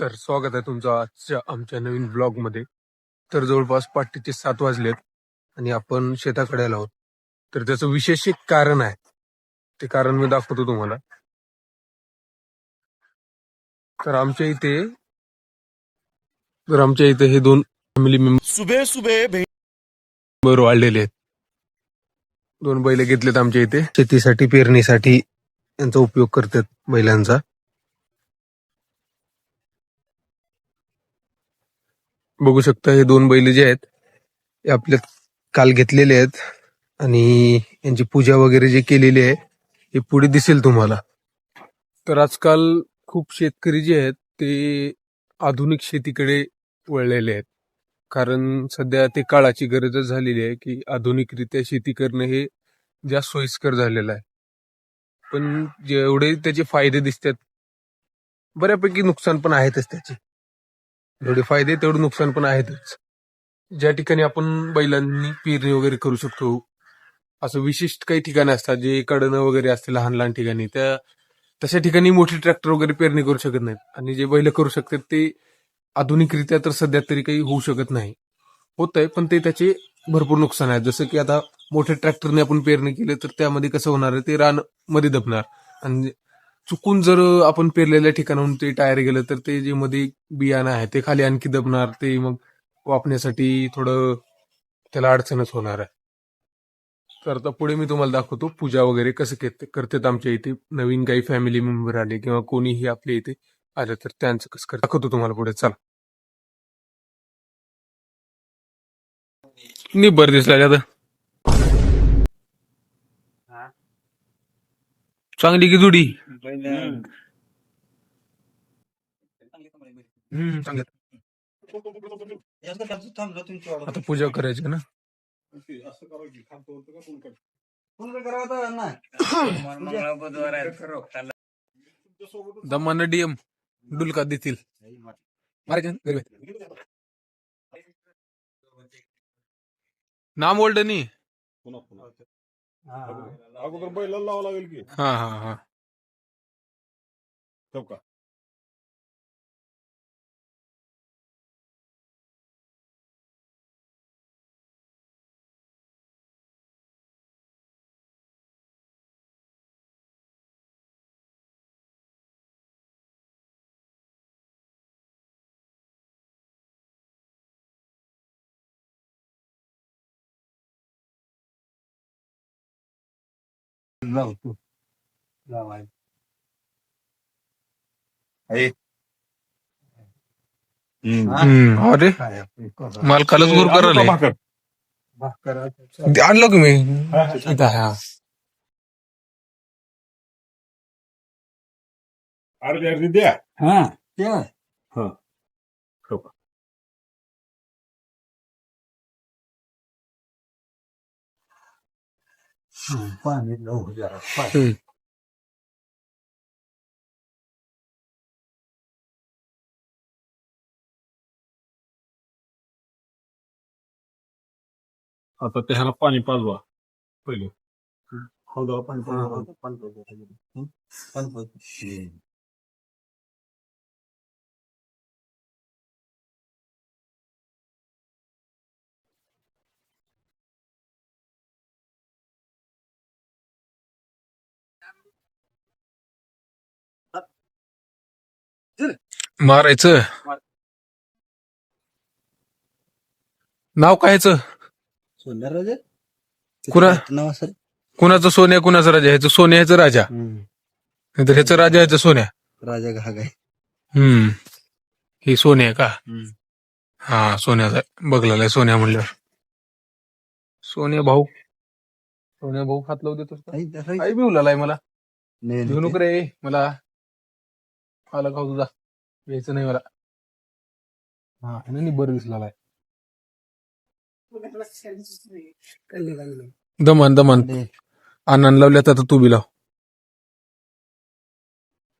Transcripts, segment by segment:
तर स्वागत आहे तुमचं आजच्या आमच्या नवीन ब्लॉगमध्ये तर जवळपास पहाटेचे सात वाजलेत आणि आपण शेताकडे आलो आहोत. तर त्याचं विशेष एक कारण आहे. ते कारण मी दाखवतो तुम्हाला. तर आमच्या इथे तर आमच्या इथे हे दोन फॅमिली मेंबर सुबह सुबह भे- वाढलेले आहेत. दोन बैल घेतलेत आमच्या इथे. शेतीसाठी पेरणीसाठी यांचा उपयोग करतात बैलांचा. बघू शकता हे दोन बैल जे आहेत हे आपल्या काल घेतलेले आहेत आणि यांची पूजा वगैरे जे केलेली आहे हे पुढे दिसेल तुम्हाला. तर आजकाल खूप शेतकरी जे आहेत ते आधुनिक शेतीकडे वळलेले आहेत. कारण सध्या ते काळाची गरजच झालेली आहे की आधुनिकरित्या शेती करणं हे जास्त सोयीस्कर झालेलं आहे. पण जेवढे त्याचे फायदे दिसतात बऱ्यापैकी नुकसान पण आहेतच त्याचे. जेवढे फायदे तेवढे नुकसान पण आहेतच. ज्या ठिकाणी आपण बैलांनी पेरणी वगैरे करू शकतो असं विशिष्ट काही ठिकाणी असतात जे कडनं वगैरे असते लहान लहान ठिकाणी त्या तशा ठिकाणी मोठे ट्रॅक्टर वगैरे पेरणी करू शकत नाहीत. आणि जे बैल करू शकतात ते आधुनिकरित्या तर सध्या तरी काही होऊ शकत नाही. होत आहे पण ते त्याचे भरपूर नुकसान आहे. जसं की आता मोठ्या ट्रॅक्टरने आपण पेरणी केली तर त्यामध्ये कसं होणार आहे ते रानमध्ये दबणार. आणि चुकून जर आपण पेरलेल्या ठिकाणाहून ते टायर गेलं तर ते जे मध्ये बियाणं आहे ते खाली आणखी दबणार ते मग वापण्यासाठी थोडं त्याला अडचणच होणार आहे. तर आता पुढे मी तुम्हाला दाखवतो पूजा वगैरे कसं करते करतात आमच्या इथे. नवीन काही फॅमिली मेंबर आले किंवा कोणीही आपल्या इथे आलं तर त्यांचं कसं करतात. दाखवतो तुम्हाला पुढे. चला. निब्बर दिसला आता? चांगली की जुडी हम्म, चांगली. आता पूजा करायची ना? दमानं डीएम डुलका देतील. नाम ओल्ड नाही अगोदर बैलाला लावा लागेल की? हा हा हा. ठेव का? हम्म, अरे. मालकालाच गुर करायला भाकर. आणलं की मी? हा. अर्धी अर्धी द्या. हा. पाणी लावू जरा पाणी. आता त्याला पाणी पाजवा पहिले हौदाला पाणी पाहिजे. पाणी पाहिजे. मारायचं. नाव कायचं सोन्या राजा? कुणा? नाव असेल? कुणाचं सोन्या कुणाचं राजा? ह्याचं सोन्या ह्याचं राजा. नाहीतर ह्याचं राजा ह्याचं सोन्या. राजा घाग आहे. हम्म. ही सोन्या आहे का? हा सोन्याचा बघलेला आहे सोन्या म्हणल्यावर. सोन्या भाऊ. सोन्या भाऊ हात लावू देतोस का? आई, मला. नाही, घेऊ नाही, नको रे मला. मला खाऊ तुझा? घ्यायचं नाही मला. हा आणि बरं दिसला दमन दमन. आनंद लावल्यात आता तू बी लाव.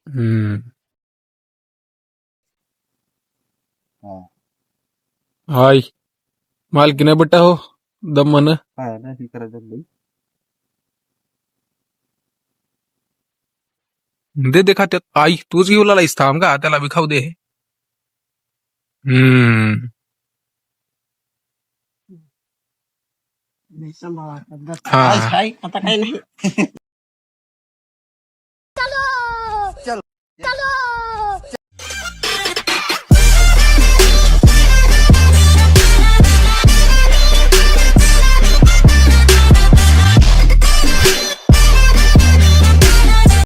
हम्म. हा. हाय. मालकी नाही बट्टा हो. दमन. काय ना हे करायचं दे देखा ते आई तूच घेऊ लाईस थांब का त्याला विखाऊ दे. हम्म. हा. आता काय काही नाही.